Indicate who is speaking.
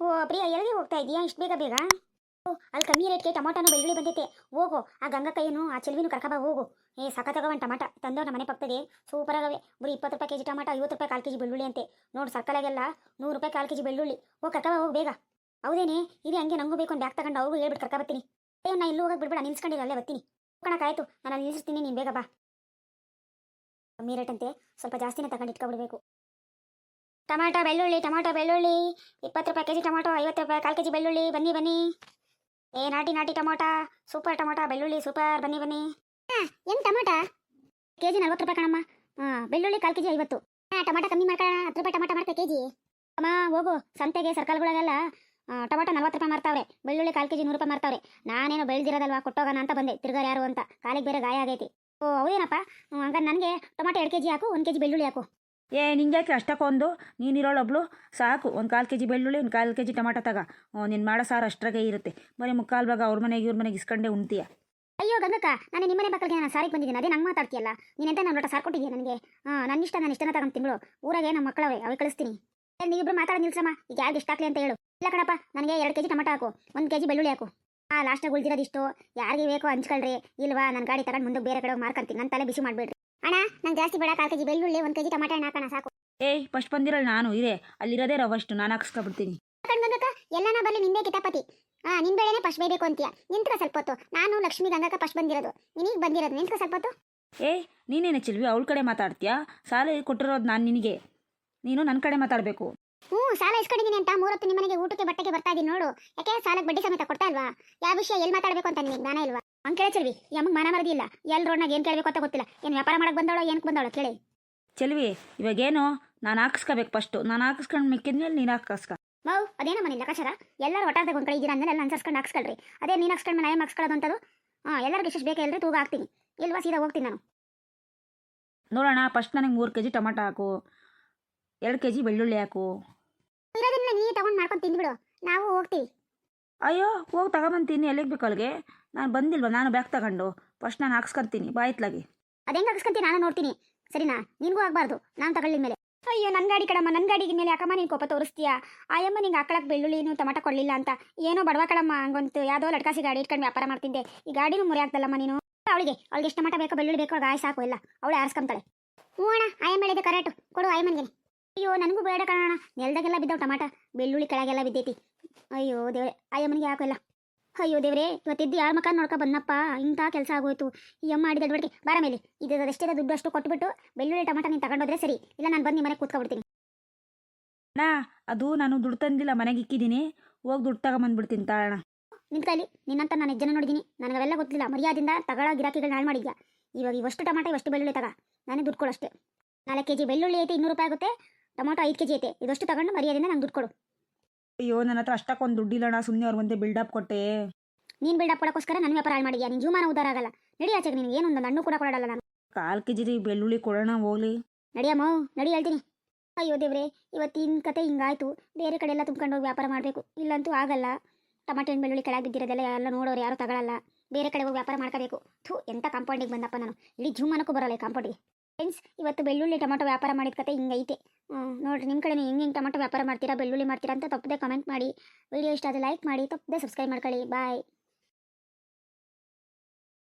Speaker 1: ಓ, ಪ್ರಿಯಾ, ಎಲ್ಲಿಗೆ ಹೋಗ್ತಾ ಇದೀಯಾ? ಇಷ್ಟು ಬೇಗ ಬೇಗ? ಓ, ಅಲ್ಲಿ ಕಮ್ಮಿ ರೇಟ್ಗೆ ಟೊಮಾಟೋನು ಬೆಳ್ಳುಳ್ಳಿ ಬಂದೈತೆ. ಹೋಗು, ಆ ಗಂಗಕ್ಕಯ್ಯನು ಆ ಚೆಲುವಿನ ಕರ್ಕಬ ಹೋಗು. ಏ ಸಖತ್ತಾಗವನ್ ಟಮಾಟ. ತಂದೋ ನಮ್ಮ ಮನೆ ಪಕ್ಕದಾಗೆ ಸೂಪರ್ ಆಗವೆ. ಬರೀ ಇಪ್ಪತ್ತು ರೂಪಾಯಿ ಕೆಜಿ ಟಮಾಟ, ಐವತ್ತು ರೂಪಾಯಿ ಕಾಲು ಕೆಜಿ ಬೆಳ್ಳುಳ್ಳಿ ಅಂತೆ. ನೋಡು ಸರ್ಕಲಾಗೆಲ್ಲ ನೂರು ರೂಪಾಯಿ ಕಾಲು ಕೆಜಿ ಬೆಳ್ಳುಳ್ಳಿ. ಓ ಕರ್ಕಬ ಹೋಗಿ, ಬೇಗ. ಹೌದೇನೆ? ಇದು ಹಂಗೆ ನಂಗೂ ಬೇಕು ಒಂದು ಬ್ಯಾಗ್ ತಗೊಂಡು ಅವ್ರಿಗೂ ಹೇಳ್ಬಿಟ್ಟು ಕರ್ಕ ಬರ್ತೀನಿ. ಏ, ನಾ ಇಲ್ಲೂ ಹೋಗಕ್ಕೆ ಬಿಡ್ಬೇಡ ನಿಲ್ಸ್ಕೊಂಡಿಲ್ಲ ಅಲ್ಲೇ ಬರ್ತೀನಿ. ಕಣಕ್ಕಾಯ್ತು ನಾನು ನಿಲ್ಲಿಸ್ತೀನಿ ನೀನು ಬೇಗ ಬಾ. ಕಮ್ಮಿ ರೇಟ್ ಅಂತೆ. ಸ್ವಲ್ಪ ಜಾಸ್ತಿನೇ ತಗೊಂಡು ಇಟ್ಕೊಬಿಡ್ಬೇಕು. ಟಮಾಟೋ ಬೆಳ್ಳುಳ್ಳಿ ಟೊಮ್ಯಾಟೊ ಬೆಳ್ಳುಳ್ಳಿ. ಇಪ್ಪತ್ತು ರೂಪಾಯಿ ಕೆಜಿ ಟೊಮಾಟೊ ಐವತ್ತು ರೂಪಾಯಿ ಕಾಲು ಕೆಜಿ ಬೆಳ್ಳುಳ್ಳಿ. ಬನ್ನಿ ಬನ್ನಿ. ಏ ನಾಟಿ ನಾಟಿ ಟೊಮಾಟೊ. ಸೂಪರ್ ಟೊಮಾಟೊ ಬೆಳ್ಳುಳ್ಳಿ ಸೂಪರ್. ಬನ್ನಿ ಬನ್ನಿ. ಏನು ಟೊಮೊಟ? ಕೆ ಜಿ ನಲ್ವತ್ತು ರೂಪಾಯಿ ಕಣಮ್ಮ. ಹಾಂ ಬೆಳ್ಳುಳ್ಳಿ ಕಾಲು ಕೆ ಜಿ ಐವತ್ತು. ಹಾಂ ಟೊಮಾಟೊ ಕಮ್ಮಿ ಮಾಡ್ಕೊಳ್ಳೋಣ ಹತ್ತು ರೂಪಾಯಿ ಟೊಮಾಟೊ ಮಾಡ್ತಾ ಕೆ ಜಿ ಅಮ್ಮ ಹೋಗು. ಸಂತೆಗೆ ಸರ್ಕಲ್ಗಳಿಗೆಲ್ಲ ಟೊಮಾಟೊ ನಲ್ವತ್ತು ರೂಪಾಯಿ ಮಾರ್ತಾವ್ರೆ. ಬೆಳ್ಳುಳ್ಳಿ ಕಾಲು ಕೆ ಜಿ ನೂರು ರೂಪಾಯಿ ಮಾರ್ತಾವ್ರೆ. ನಾನೇನು ಬೆಳೆದಿರೋದಲ್ವಾ ಕೊಟ್ಟೋಗೋಣ ಅಂತ ಬಂದೆ. ತಿರ್ಗಾರ ಯಾರು ಅಂತ. ಕಾಲಿಗೆ ಬೇರೆ ಗಾಯ ಆಗೈತಿ. ಓ ಹೌದೇನಪ್ಪ? ಹಂಗಾರೆ ನನಗೆ ಟೊಮಾಟೊ ಎರಡು ಕೆ ಜಿ ಹಾಕು ಒಂದು ಕೆ ಜಿ ಬೆಳ್ಳುಳ್ಳಿ ಹಾಕು.
Speaker 2: ಏ, ನಿಂಗ್ಯಾಕೆ ಅಷ್ಟಕ್ಕೊಂದು ನೀನಿರೋಳೊಬ್ಳು? ಸಾಕು, ಒಂದು ಕಾಲು ಕೆ ಜಿ ಬೆಳ್ಳುಳ್ಳಿ, ಒಂದು ಕಾಲು ಕೆ ಜಿ ಟೊಮಾಟೊ ತಗ. ನೀನು ಮಾಡೋ ಸಾರು ಅಷ್ಟ್ರಾಗೆ ಇರುತ್ತೆ. ಬರೀ ಮುಕ್ಕಾಲು ಭಾಗ ಅವ್ರ ಮನೆಗೆ, ಇವ್ರ ಮನೆಗೆ ಇಸ್ಕೊಂಡೇ ಉಣ್ತೀಯ.
Speaker 1: ಅಯ್ಯೋ, ಗಂಗಕ್ಕ, ನಾನು ನಿಮ್ಮನೆ ಮಕ್ಕಳಿಗೆ ನಾನು ಸಾರಿಗೆ ಬಂದಿದ್ದೀನಿ. ಅದೇ ನಂಗೆ ಮಾತಾಡ್ತೀಯಲ್ಲ? ನೀನೆಂತ ನಾನು ಲೋಟ ಸಾರ್ ಕೊಟ್ಟಿದ್ಯಾ ನನಗೆ? ಹಾಂ ನನ್ನ ಇಷ್ಟ, ನಾನು ಇಷ್ಟನ ತಗೊಂಡು ತಿಂಗಳು. ಊರಾಗೆ ನಮ್ಮ ಮಕ್ಕಳವೇ, ಅವೆ ಕಳಿಸ್ತೀನಿ. ನೀವಿಬ್ರು ಮಾತಾಡಿ ನಿಲ್ಸಮ್ಮ ಈಗ ಯಾರಿಗೆ ಇಷ್ಟ ಆಗಲಿ ಅಂತ ಹೇಳು. ಇಲ್ಲ ಕಣಪ್ಪ, ನನಗೆ ಎರಡು ಕೆ ಜಿ ಟೊಮಾಟೊ ಹಾಕು, ಒಂದು ಕೆ ಜಿ ಬೆಳ್ಳುಳ್ಳಿ ಹಾಕು. ಹಾಂ ಲಾಸ್ಟಾಗಿ ಉಳಿದಿರೋದಿಷ್ಟು ಯಾರಿಗೆ ಬೇಕೋ ಹಂಚ್ಕೊಳ್ರಿ. ಇಲ್ವಾ ನನ್ನ ಗಾಡಿ ತಗೊಂಡು ಮುಂದೆ ಬೇರೆ ಕಡೆ ಮಾರ್ಕೊಂತೀನಿ ನನ್ನ ತಲೆ ಬಿಸಿ ಮಾಡಿಬಿಡ್ರಿ. ಅಣ್ಣ ನಂಗೆ ಜಾಸ್ತಿ ಬೇಡ. ಕಾಲು ಕೆಜಿ ಬೆಳ್ಳುಳ್ಳಿ ಒಂದು ಕೆಜಿ ಟಮಾಟೆ ಹಣ್ಣು ಹಾಕೋಣ ಸಾಕು.
Speaker 2: ಏಯ್ ಫಸ್ಟ್ ಬಂದಿರಲ್ಲ ನಾನು ಇದೆ. ಅಲ್ಲಿರೋದೇ ರವಷ್ಟು ನಾನು ಹಾಕ್ಸ್ಕೊಬಿಡ್ತೀನಿ.
Speaker 1: ಗಂಗಕ್ಕ ಎಲ್ಲನ ಬರಲಿ ನಿಂದೆ ಕಿತಾಪತಿ. ಹಾ ನಿನ್ ಬೆಳೆನೆ ಫಸ್ಟ್ ಬೇಯಬೇಕು ಅಂತೀಯ. ನಿಂತ್ರ ಸ್ವಲ್ಪ ಹೊತ್ತು ನಾನು ಲಕ್ಷ್ಮಿ ಗಂಗಕ್ಕ ಫಸ್ಟ್ ಬಂದಿರೋದು. ನಿನಗೆ ಬಂದಿರೋದು ನಿಂತ್ರ ಸ್ವಲ್ಪ ಹೊತ್ತು
Speaker 2: ಏಯ್ ನೀನೇನೆ ಚೆಲ್ವಿ ಅವಳ ಕಡೆ ಮಾತಾಡ್ತೀಯಾ? ಸಾಲ ಕೊಟ್ಟಿರೋದು ನಾನು ನಿನಗೆ. ನೀನು ನನ್ನ ಕಡೆ ಮಾತಾಡಬೇಕು.
Speaker 1: ಹ್ಞೂ ಸಾಲ ಇಸ್ಕೊಂಡಿದ್ದೀನಿ ಅಂತ ಮೂರೊತ್ತು ನಿಮ್ಮನೆಗೆ ಊಟಕ್ಕೆ ಬಟ್ಟೆಗೆ ಬರ್ತಾ ಇದೀನಿ ನೋಡು. ಯಾಕೆ ಸಾಲಕ್ಕೆ ಬಡ್ಡಿ ಸಮೇತ ಕೊಡ್ತಾ ಇಲ್ವಾ? ಯಾವ ವಿಷಯ ಎಲ್ಲಿ ಮಾತಾಡಬೇಕು ಅಂತ ನಿನಗೆ ಜ್ಞಾನ ಇಲ್ವಾ? ಹಂಗೆ ಕೇಳಿ ಚೆಲ್ವಿ. ಈ ಮನ ಮರದಿ ಇಲ್ಲ. ಎಲ್ಲಿ ರೋಡ್ನಾಗ ಏನು ಕೇಳಬೇಕು ಅಂತ ಗೊತ್ತಿಲ್ಲ. ಏನು ವ್ಯಾಪಾರ ಮಾಡಕ್ಕೆ ಬಂದವಳೋ ಏನಕ್ಕೆ ಬಂದವಳೋ ಕೇಳಿ.
Speaker 2: ಚೆಲ್ವಿ ಇವಾಗೇನು ನಾನು ಹಾಕಿಸ್ಕೋಬೇಕು ಫಸ್ಟು ನಾನು ಹಾಕಿಸ್ಕೊಂಡು ಮಿಕ್ಕಿದ್ಮೇಲೆ ನೀನು ಹಾಕಿಸ್ಕ.
Speaker 1: ಮೌ ಅದೇನ ಮನೆ ಲೆಕ್ಕಾಚಾರ ಎಲ್ಲರೂ ಒಟ್ಟಾದಾಗ ಒಂದು ಕಡೆ ಇದ್ದೀರಾ ಅಂದ್ರೆ ಎಲ್ಲ ಅನ್ಸರ್ಸ್ಕೊಂಡು ಹಾಕ್ಸ್ಕೊಳ್ರಿ. ಅದೇ ನೀನು ಹಾಕ್ಸ್ಕೊಂಡು ನಾನು ಹಾಕ್ಸ್ಕೊಳ್ಳೋದು ಅಂತದ್ದು ಹಾಂ ಎಲ್ಲರಿಗೂ ಎಷ್ಟು ಬೇಕು ಎಲ್ಲರೂ ತೂಗ ಹಾಕ್ತೀನಿ. ಇಲ್ವಾ ಸೀದಾ ಹೋಗ್ತೀನಿ ನಾನು.
Speaker 2: ನೋಡೋಣ ಫಸ್ಟ್ ನನಗೆ ಮೂರು ಕೆ ಜಿ ಟೊಮಾಟೊ ಹಾಕು. ಎರಡು ಕೆ ಜಿ ಬೆಳ್ಳುಳ್ಳಿ ಹಾಕು.
Speaker 1: ಇರೋದನ್ನ ನೀ ತಗೊಂಡು ಮಾಡ್ಕೊಂಡು ತಿಂದ್ಬಿಡು. ನಾವು ಹೋಗ್ತೀವಿ.
Speaker 2: ಅಯ್ಯೋ ಹೋಗಿ ತಗೊಂಬಂತೀನಿ ಎಲ್ಲಿಗೆ ಬೇಕು ಅಲ್ಲಿಗೆ ನಾನು ಬಂದಿಲ್ವಾ? ನಾನು ಬ್ಯಾಗ್ ತಗೊಂಡು. ಫಸ್ಟ್ ನಾನು ಹಾಕ್ಸ್ಕೊಂತೀನಿ ಬಾಯ್ತ್ಲಾಗಿ
Speaker 1: ಅದೇಂಗೆ ಹಾಕ್ಸ್ಕೊಂತೀನಿ ನಾನು ನೋಡ್ತೀನಿ. ಸರಿನಾ? ನಿನಗೂ ಆಗಬಾರ್ದು. ನಾನು ತಗೊಳ್ಳಿ ಮೇಲೆ. ಅಯ್ಯೋ ನನ್ನ ಗಾಡಿ ಕಡಮ್ಮ ನನ್ನ ಗಾಡಿಗೆ ಮೇಲೆ ಯಾಕಮ್ಮ ನೀನು ಕೋಪ ತೋರಿಸ್ತೀಯಾ? ಆಯಮ್ಮ ನಿಂಗೆ ಹಾಕೊಳಕ್ಕೆ ಏನು ಟೊಮಾಟೊ ಕೊಡಲಿಲ್ಲ ಅಂತ. ಏನೋ ಬಡವ ಕಡಮ್ಮ ಹಂಗಂತು ಯಾವುದೋ ಲಡ್ಕಾಸಿ ಗಾಡಿ ಇಟ್ಕೊಂಡು ವ್ಯಾಪಾರ ಮಾಡ್ತಿದ್ದೆ. ಈ ಗಾಡಿನೂ ಮುರಿ ಆಗ್ತಲ್ಲಮ್ಮ ನೀನು? ಅವಳಿಗೆ ಅವಳಿಗೆ ಎಷ್ಟು ಟೊಮಾಟೊ ಬೇಕೋ, ಬೆಳ್ಳುಳ್ಳಿ ಬೇಕೋ ಗಾಯ ಸಾಕು ಇಲ್ಲ ಅವಳು ಆರಿಸ್ಕೊಂತಾಳೆ. ಹ್ಞೂ ಅಣ್ಣ ಆಯಮ್ಮ ಹೇಳಿದೆ ಕರೆಕ್ಟು ಕೊಡು ಆಯಮ್ಮನಿಗೆ ಅಯ್ಯೋ, ನನಗೂ ಬೇಡ ಕಣಣ್ಣ. ನೆಲದಾಗೆಲ್ಲ ಬಿದ್ದವು ಟಮಾಟ. ಬೆಳ್ಳುಳ್ಳಿ ಕೆಳಗೆಲ್ಲ ಬಿದ್ದೈತಿ. ಅಯ್ಯೋ, ದೇವ್ರೆ ಆಯಮ್ಮನಿಗೆ ಯಾಕೋ ಇಲ್ಲ ಅಯ್ಯೋ ದೇವ್ರೆ ಇವತ್ತಿದ್ದು ಯಾರ ಮಕ್ಕ ನೋಡ್ಕೊ ಬಂದಪ್ಪ ಇಂಥ ಕೆಲಸ ಆಗೋಯ್ತು. ಈ ಅಮ್ಮ ಮಾಡಿದ ಅಡ್ವಡಿಕೆ ಬಾರ ಮೇಲೆ ಇದು ಅದಷ್ಟೇ ದುಡ್ಡು ಅಷ್ಟು ಕೊಟ್ಬಿಟ್ಟು ಬೆಳ್ಳುಳ್ಳಿ ಟೊಮಾಟೊ ನೀನು ತಗೊಂಡೋದ್ರೆ ಸರಿ. ಇಲ್ಲ ನಾನು ಬಂದು ಮನೆಗೆ ಕೂತ್ಕೊಬಿಡ್ತೀನಿ.
Speaker 2: ಅಣ್ಣ ಅದು ನಾನು ದುಡ್ಡು ತಂದಿಲ್ಲ ಮನೆಗೆ ಇಕ್ಕಿದ್ದೀನಿ ಹೋಗಿ ದುಡ್ಡು ತಗೊಂಬಂದ್ಬಿಡ್ತೀನಿ ಬಂದ್ಬಿಡ್ತೀನಿ
Speaker 1: ನಿನ್ನ ಕೈಲಿ ನಿನ್ನಂತ ನಾನು ಜನ ನೋಡಿದ್ದೀನಿ ನನಗೆ ಅವೆಲ್ಲ ಗೊತ್ತಿಲ್ಲ. ಮರ್ಯಾದಿಂದ ತಗೊಳ್ಳೋ ಗಿರಾಕಿಗಳು ನಾಳೆ ಮಾಡಿದ್ಯಾ? ಇವಾಗ ಇವಷ್ಟು ಟೊಮಾಟೊ ಇವಷ್ಟು ಬೆಳ್ಳುಳ್ಳಿ ತಗ. ನಾನೇ ದುಡ್ಡು ಕೊಡೋಷ್ಟೇ. ಅಷ್ಟೇ ನಾಲ್ಕು ಕೆ ಜಿ ಬೆಳ್ಳುಳ್ಳಿ ಐತೆ ಇನ್ನೂರು ರೂಪಾಯಿ ಆಗುತ್ತೆ. ಟೊಮಾಟೊ ಐದು ಕೆ ಜಿ ಐತೆ. ಇದಷ್ಟು ತಗೊಂಡು ಮರ್ಯಾದಿಂದ ನಂಗೆ ದುಡ್ಡು ಕೊಡು.
Speaker 2: ಅಯ್ಯೋ ನನ್ನ ಹತ್ರ ಅಷ್ಟಕ್ಕೊಂದು ದುಡ್ಡಿಲ್ಲಣ್ಣ ಸುಮ್ಮನೆ ಅವ್ರ ಮುಂದೆ ಬಿಲ್ಡಪ್ ಕೊಟ್ಟೆ.
Speaker 1: ನೀನು ಬಿಲ್ಡಪ್ ಕೊಡಕ್ಕೋಸ್ಕರ ನನ್ನ ವ್ಯಾಪಾರ ಹಾಳು ಮಾಡಿದ್ಯಾ? ನಿನ್ ಜೀವಮಾನ ಉದ್ದಾರ ಆಗಲ್ಲ. ನಡಿ ಆಚೆಗೆ ನಿನಗೆ ಏನೊಂದು ಹಣ್ಣು ಕೂಡ ಕೊಡಲ್ಲ ನಾನು.
Speaker 2: ಕಾಲ್ ಕೆ ಜಿ ಬೆಳ್ಳುಳ್ಳಿ ಕೊಡೋಣ ಹೋಗ್ಲಿ.
Speaker 1: ನಡಿಯಮ್ಮ ನಡಿ ಹೇಳ್ತೀನಿ. ಅಯ್ಯೋ ದೇವ್ರೆ ಇವತ್ತಿನ ಕತೆ ಹಿಂಗಾಯ್ತು. ಬೇರೆ ಕಡೆ ಎಲ್ಲ ತುಂಬ್ಕೊಂಡು ಹೋಗಿ ವ್ಯಾಪಾರ ಮಾಡಬೇಕು. ಇಲ್ಲಂತೂ ಆಗಲ್ಲ. ಟಮಾಟೆ ಹಣ್ಣು ಬೆಳ್ಳುಳ್ಳಿ ಕೆಳಗೆ ಬಿದ್ದಿರೋದೆಲ್ಲ ಎಲ್ಲ ನೋಡೋರು ಯಾರು ತಗೊಳ್ಳಲ್ಲ ಬೇರೆ ಕಡೆ ಹೋಗಿ ವ್ಯಾಪಾರ ಮಾಡ್ಕೋಬೇಕು. ಥೂ ಎಂಥ ಕಾಂಪೌಂಡಿಗೆ ಬಂದಪ್ಪ ನಾನು. ಇಡೀ ಜೂಮನಕ್ಕೂ ಬರಲ್ಲ ಈ ಕಾಂಪೌಂಡಿಗೆ ಫ್ರೆಂಡ್ಸ್ ಇವತ್ತು ಬೆಳ್ಳುಳ್ಳಿ ಟೊಮೊಟೊ ವ್ಯಾಪಾರ ಮಾಡಿದ ಕತೆ ಹಿಂಗೈತೆ. ನೋಡ್ರಿ ನಿಮ್ಮ ಕಡೆ ಹೆಂಗೆ ಹಿಂಗೆ ಟೊಮೊಟೊ ವ್ಯಾಪಾರ ಮಾಡ್ತೀರಾ, ಬೆಳ್ಳುಳ್ಳಿ ಮಾಡ್ತೀರಾ ಅಂತ ತಪ್ಪದೆ ಕಮೆಂಟ್ ಮಾಡಿ. ವಿಡಿಯೋ ಇಷ್ಟ ಆದರೆ ಲೈಕ್ ಮಾಡಿ, ತಪ್ಪದೆ ಸಬ್ಸ್ಕ್ರೈಬ್ ಮಾಡ್ಕೊಳ್ಳಿ. ಬಾಯ್